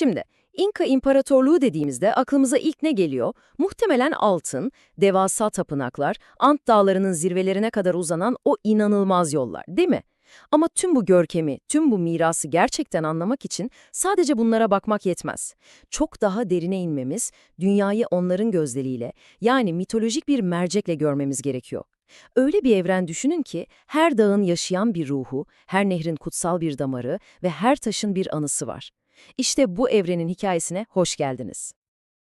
Şimdi İnka İmparatorluğu dediğimizde aklımıza ilk ne geliyor? Muhtemelen altın, devasa tapınaklar, Ant dağlarının zirvelerine kadar uzanan o inanılmaz yollar, değil mi? Ama tüm bu görkemi, tüm bu mirası gerçekten anlamak için sadece bunlara bakmak yetmez. Çok daha derine inmemiz, dünyayı onların gözleriyle, yani mitolojik bir mercekle görmemiz gerekiyor. Öyle bir evren düşünün ki her dağın yaşayan bir ruhu, her nehrin kutsal bir damarı ve her taşın bir anısı var. İşte bu evrenin hikayesine hoş geldiniz.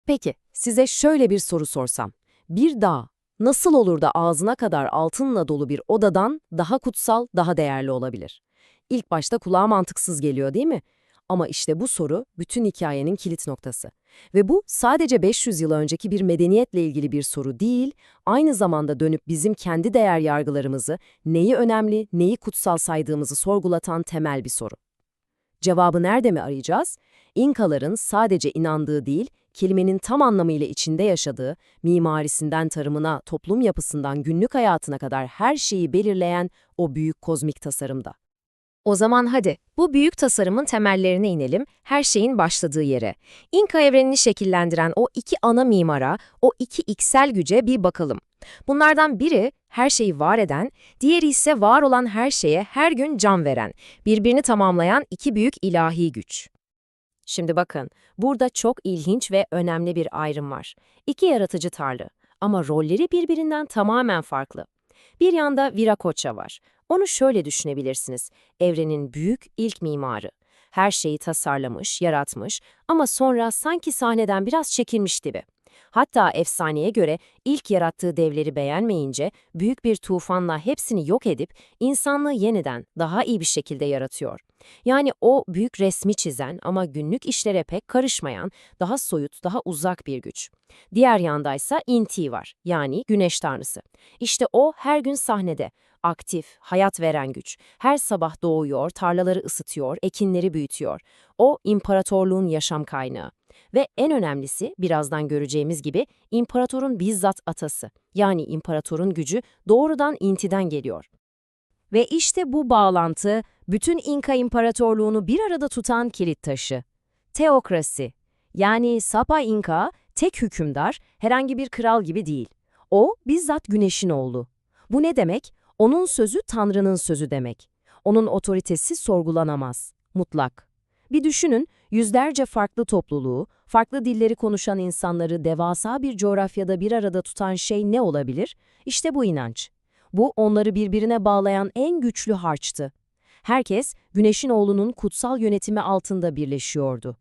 Peki, size şöyle bir soru sorsam. Bir dağ nasıl olur da ağzına kadar altınla dolu bir odadan daha kutsal, daha değerli olabilir? İlk başta kulağa mantıksız geliyor değil mi? Ama işte bu soru bütün hikayenin kilit noktası. Ve bu sadece 500 yıl önceki bir medeniyetle ilgili bir soru değil, aynı zamanda dönüp bizim kendi değer yargılarımızı, neyi önemli, neyi kutsal saydığımızı sorgulatan temel bir soru. Cevabı nerede mi arayacağız? İnkaların sadece inandığı değil, kelimenin tam anlamıyla içinde yaşadığı, mimarisinden tarımına, toplum yapısından günlük hayatına kadar her şeyi belirleyen o büyük kozmik tasarımda. O zaman hadi bu büyük tasarımın temellerine inelim, her şeyin başladığı yere. İnka evrenini şekillendiren o iki ana mimara, o iki iksel güce bir bakalım. Bunlardan biri her şeyi var eden, diğeri ise var olan her şeye her gün can veren, birbirini tamamlayan iki büyük ilahi güç. Şimdi bakın, burada çok ilginç ve önemli bir ayrım var. İki yaratıcı tarlı ama rolleri birbirinden tamamen farklı. Bir yanda Viracocha var. Onu şöyle düşünebilirsiniz. Evrenin büyük ilk mimarı. Her şeyi tasarlamış, yaratmış ama sonra sanki sahneden biraz çekilmiş gibi. Hatta efsaneye göre ilk yarattığı devleri beğenmeyince büyük bir tufanla hepsini yok edip insanlığı yeniden daha iyi bir şekilde yaratıyor. Yani o büyük resmi çizen ama günlük işlere pek karışmayan, daha soyut, daha uzak bir güç. Diğer yandaysa Inti var, yani güneş tanrısı. İşte o her gün sahnede, aktif, hayat veren güç. Her sabah doğuyor, tarlaları ısıtıyor, ekinleri büyütüyor. O imparatorluğun yaşam kaynağı. Ve en önemlisi birazdan göreceğimiz gibi imparatorun bizzat atası. Yani imparatorun gücü doğrudan Inti'den geliyor. Ve işte bu bağlantı bütün İnka İmparatorluğunu bir arada tutan kilit taşı. Teokrasi. Yani Sapa İnka tek hükümdar, herhangi bir kral gibi değil. O bizzat güneşin oğlu. Bu ne demek? Onun sözü Tanrı'nın sözü demek. Onun otoritesi sorgulanamaz, mutlak. Bir düşünün, yüzlerce farklı topluluğu, farklı dilleri konuşan insanları devasa bir coğrafyada bir arada tutan şey ne olabilir? İşte bu inanç. Bu onları birbirine bağlayan en güçlü harçtı. Herkes Güneş'in oğlunun kutsal yönetimi altında birleşiyordu.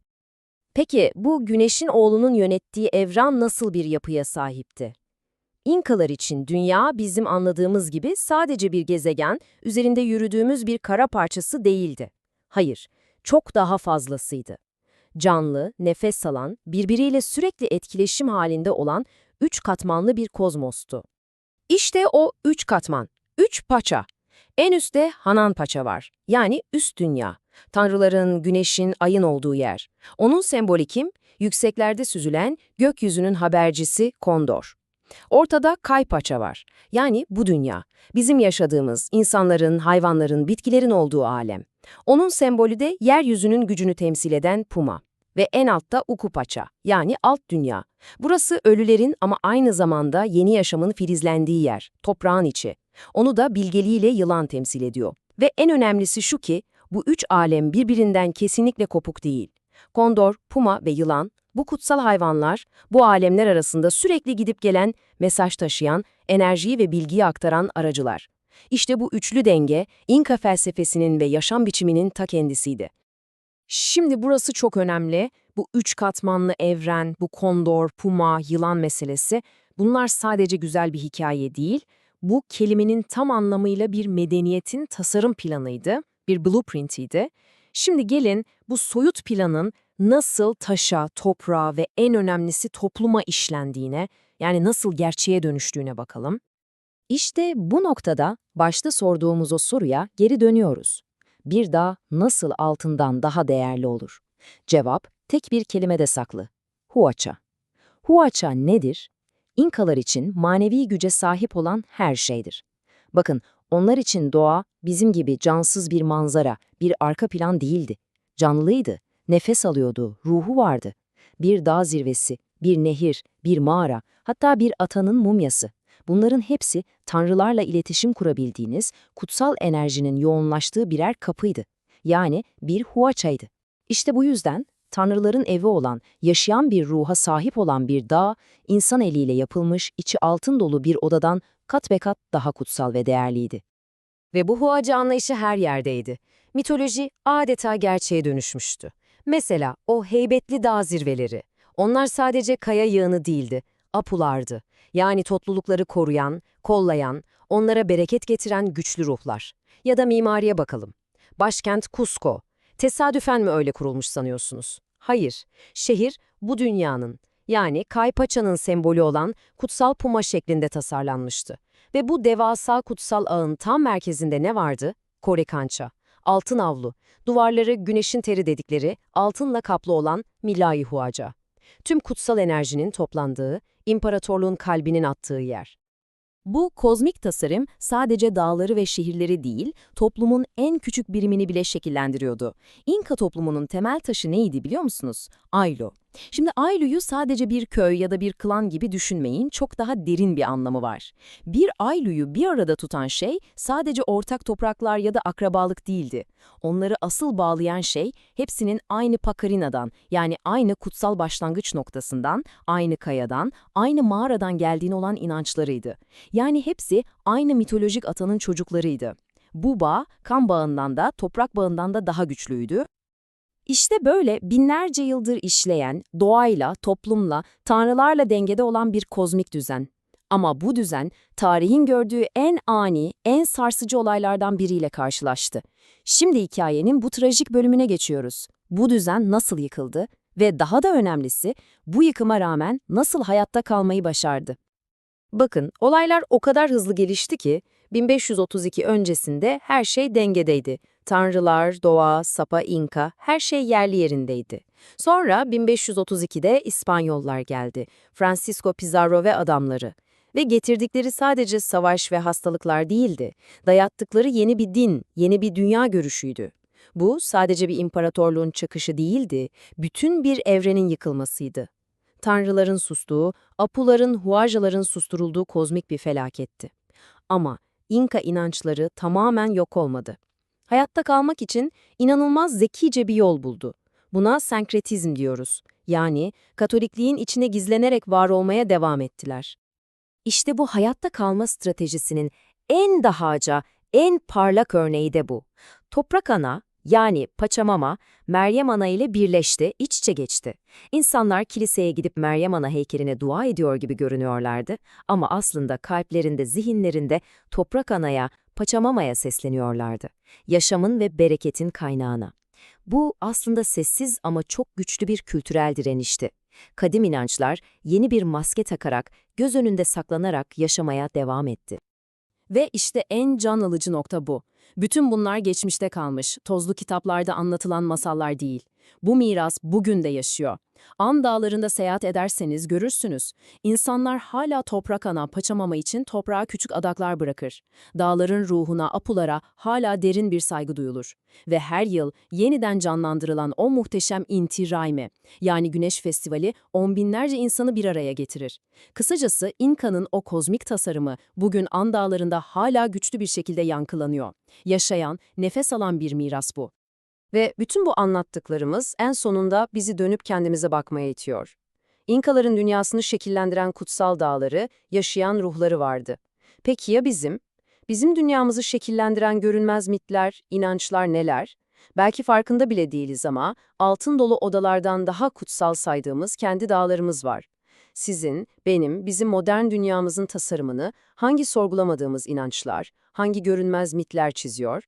Peki bu Güneş'in oğlunun yönettiği evren nasıl bir yapıya sahipti? İnkalar için dünya bizim anladığımız gibi sadece bir gezegen, üzerinde yürüdüğümüz bir kara parçası değildi. Hayır, çok daha fazlasıydı. Canlı, nefes alan, birbiriyle sürekli etkileşim halinde olan üç katmanlı bir kozmostu. İşte o üç katman, üç paça. En üstte Hanan Paça var, yani üst dünya. Tanrıların, güneşin, ayın olduğu yer. Onun sembolü kim? Yükseklerde süzülen, gökyüzünün habercisi Kondor. Ortada Kay Paça var, yani bu dünya. Bizim yaşadığımız, insanların, hayvanların, bitkilerin olduğu alem. Onun sembolü de yeryüzünün gücünü temsil eden Puma. Ve en altta Ukupaça, yani alt dünya. Burası ölülerin ama aynı zamanda yeni yaşamın filizlendiği yer, toprağın içi. Onu da bilgeliğiyle yılan temsil ediyor. Ve en önemlisi şu ki, bu üç alem birbirinden kesinlikle kopuk değil. Kondor, puma ve yılan, bu kutsal hayvanlar, bu alemler arasında sürekli gidip gelen, mesaj taşıyan, enerjiyi ve bilgiyi aktaran aracılar. İşte bu üçlü denge, İnka felsefesinin ve yaşam biçiminin ta kendisiydi. Şimdi burası çok önemli. Bu üç katmanlı evren, bu kondor, puma, yılan meselesi, bunlar sadece güzel bir hikaye değil, bu kelimenin tam anlamıyla bir medeniyetin tasarım planıydı, bir blueprint'iydi. Şimdi gelin bu soyut planın nasıl taşa, toprağa ve en önemlisi topluma işlendiğine, yani nasıl gerçeğe dönüştüğüne bakalım. İşte bu noktada başta sorduğumuz o soruya geri dönüyoruz. Bir dağ nasıl altından daha değerli olur? Cevap tek bir kelimede saklı. Huaça. Huaça nedir? İnkalar için manevi güce sahip olan her şeydir. Bakın, onlar için doğa bizim gibi cansız bir manzara, bir arka plan değildi. Canlıydı, nefes alıyordu, ruhu vardı. Bir dağ zirvesi, bir nehir, bir mağara, hatta bir atanın mumyası. Bunların hepsi tanrılarla iletişim kurabildiğiniz kutsal enerjinin yoğunlaştığı birer kapıydı. Yani bir huaçaydı. İşte bu yüzden tanrıların evi olan, yaşayan bir ruha sahip olan bir dağ, insan eliyle yapılmış, içi altın dolu bir odadan kat be kat daha kutsal ve değerliydi. Ve bu huacı anlayışı her yerdeydi. Mitoloji adeta gerçeğe dönüşmüştü. Mesela o heybetli dağ zirveleri. Onlar sadece kaya yığını değildi, apulardı. Yani toplulukları koruyan, kollayan, onlara bereket getiren güçlü ruhlar. Ya da mimariye bakalım. Başkent Cusco. Tesadüfen mi öyle kurulmuş sanıyorsunuz? Hayır. Şehir bu dünyanın, yani Kaypaça'nın sembolü olan kutsal puma şeklinde tasarlanmıştı. Ve bu devasa kutsal ağın tam merkezinde ne vardı? Korekança. Altın avlu. Duvarları güneşin teri dedikleri altınla kaplı olan Milai Huaca. Tüm kutsal enerjinin toplandığı, imparatorluğun kalbinin attığı yer. Bu kozmik tasarım sadece dağları ve şehirleri değil, toplumun en küçük birimini bile şekillendiriyordu. İnka toplumunun temel taşı neydi biliyor musunuz? Aylo. Şimdi Aylu'yu sadece bir köy ya da bir klan gibi düşünmeyin, çok daha derin bir anlamı var. Bir Aylu'yu bir arada tutan şey sadece ortak topraklar ya da akrabalık değildi. Onları asıl bağlayan şey hepsinin aynı Pakarina'dan yani aynı kutsal başlangıç noktasından, aynı kayadan, aynı mağaradan geldiğine olan inançlarıydı. Yani hepsi aynı mitolojik atanın çocuklarıydı. Bu bağ, kan bağından da, toprak bağından da daha güçlüydü işte böyle binlerce yıldır işleyen, doğayla, toplumla, tanrılarla dengede olan bir kozmik düzen. Ama bu düzen, tarihin gördüğü en ani, en sarsıcı olaylardan biriyle karşılaştı. Şimdi hikayenin bu trajik bölümüne geçiyoruz. Bu düzen nasıl yıkıldı ve daha da önemlisi, bu yıkıma rağmen nasıl hayatta kalmayı başardı? Bakın, olaylar o kadar hızlı gelişti ki, 1532 öncesinde her şey dengedeydi. Tanrılar, doğa, sapa, inka her şey yerli yerindeydi. Sonra 1532'de İspanyollar geldi. Francisco Pizarro ve adamları. Ve getirdikleri sadece savaş ve hastalıklar değildi. Dayattıkları yeni bir din, yeni bir dünya görüşüydü. Bu sadece bir imparatorluğun çakışı değildi, bütün bir evrenin yıkılmasıydı. Tanrıların sustuğu, apuların, huajaların susturulduğu kozmik bir felaketti. Ama İnka inançları tamamen yok olmadı. Hayatta kalmak için inanılmaz zekice bir yol buldu. Buna senkretizm diyoruz. Yani Katolikliğin içine gizlenerek var olmaya devam ettiler. İşte bu hayatta kalma stratejisinin en dahaca, en parlak örneği de bu. Toprak ana, yani Paçamama, Meryem Ana ile birleşti, iç içe geçti. İnsanlar kiliseye gidip Meryem Ana heykeline dua ediyor gibi görünüyorlardı ama aslında kalplerinde, zihinlerinde Toprak Ana'ya, Paçamama'ya sesleniyorlardı. Yaşamın ve bereketin kaynağına. Bu aslında sessiz ama çok güçlü bir kültürel direnişti. Kadim inançlar yeni bir maske takarak, göz önünde saklanarak yaşamaya devam etti. Ve işte en can alıcı nokta bu. Bütün bunlar geçmişte kalmış, tozlu kitaplarda anlatılan masallar değil. Bu miras bugün de yaşıyor. An dağlarında seyahat ederseniz görürsünüz. İnsanlar hala toprak ana paçamama için toprağa küçük adaklar bırakır. Dağların ruhuna, apulara hala derin bir saygı duyulur. Ve her yıl yeniden canlandırılan o muhteşem Inti Rayme, yani Güneş Festivali on binlerce insanı bir araya getirir. Kısacası İnka'nın o kozmik tasarımı bugün An dağlarında hala güçlü bir şekilde yankılanıyor. Yaşayan, nefes alan bir miras bu. Ve bütün bu anlattıklarımız en sonunda bizi dönüp kendimize bakmaya itiyor. İnkaların dünyasını şekillendiren kutsal dağları, yaşayan ruhları vardı. Peki ya bizim? Bizim dünyamızı şekillendiren görünmez mitler, inançlar neler? Belki farkında bile değiliz ama altın dolu odalardan daha kutsal saydığımız kendi dağlarımız var. Sizin, benim, bizim modern dünyamızın tasarımını hangi sorgulamadığımız inançlar, hangi görünmez mitler çiziyor?